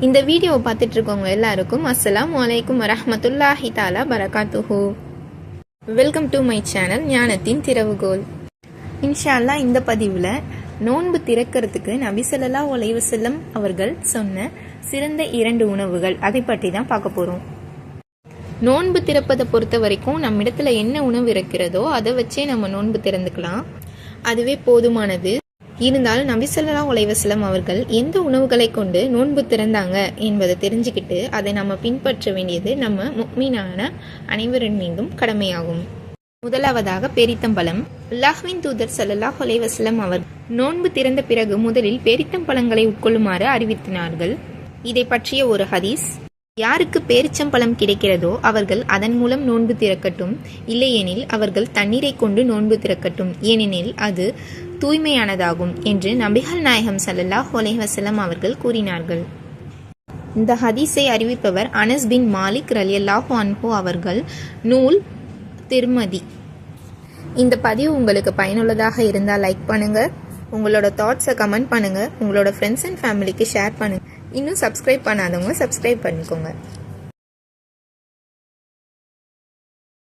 இந்த வீடியோவை பார்த்துட்டு இருக்கவங்க எல்லாருக்கும் அஸ்லாம் அலைக்கும் வரமத்துல்லாஹி தாலா பரகாத்துஹு. வெல்கம் டு மை சேனல் ஞானத்தின் திறவுகோல் இன்ஷா அல்லாஹ் இந்த பதிவில் நோன்பு திறக்கிறதுக்கு நபிசல்லா ஒலைவு செல்லம் அவர்கள் சொன்ன சிறந்த இரண்டு உணவுகள் அதை பற்றி தான் பார்க்க போகிறோம் நோன்பு திறப்பதை பொறுத்த வரைக்கும் நம்மிடத்துல என்ன உணவு இருக்கிறதோ அதை வச்சே நம்ம நோன்பு திறந்துக்கலாம். அதுவே போதுமானது. இருந்தாலும் நபிசல்லா உலைவசலம் அவர்கள் எந்த உணவுகளை கொண்டு நோன்பு திறந்தாங்க என்பதை தெரிஞ்சுக்கிட்டு அதை நம்ம பின்பற்ற வேண்டியது நம்ம முக்மீனான அனைவரின் மீதும் கடமையாகும். முதலாவதாக பேரித்தம்பழம் அல்லாஹ்வின் தூதர் ஸல்லல்லாஹு அலைஹி அவர் நோன்பு திறந்த பிறகு முதலில் பேரித்தம்பழங்களை உட்கொள்ளுமாறு அறிவித்தினார்கள். இதை பற்றிய ஒரு ஹதீஸ். யாருக்கு பேரிச்சம்பழம் கிடைக்கிறதோ அவர்கள் அதன் மூலம் நோன்பு திறக்கட்டும். இல்லையெனில் அவர்கள் தண்ணீரை கொண்டு நோன்பு திறக்கட்டும். ஏனெனில் அது தூய்மையானதாகும் என்று நபிகள் நாயகம் ஸல்லல்லாஹு அலைஹி அவர்கள் கூறினார்கள். இந்த ஹதீஸை அறிவிப்பவர் அனஸ் பின் மாலிக் ரலியல்லாஹு அன்ஹு அவர்கள். நூல் திருமதி. இந்த பதிவு உங்களுக்கு பயனுள்ளதாக இருந்தால் லைக் பண்ணுங்க. உங்களோட தாட்ஸை கமெண்ட் பண்ணுங்க. உங்களோட ஃப்ரெண்ட்ஸ் அண்ட் ஃபேமிலிக்கு ஷேர் பண்ணுங்க. இன்னும் சப்ஸ்கிரைப் பண்ணாதவங்க சப்ஸ்கிரைப் பண்ணிக்கோங்க.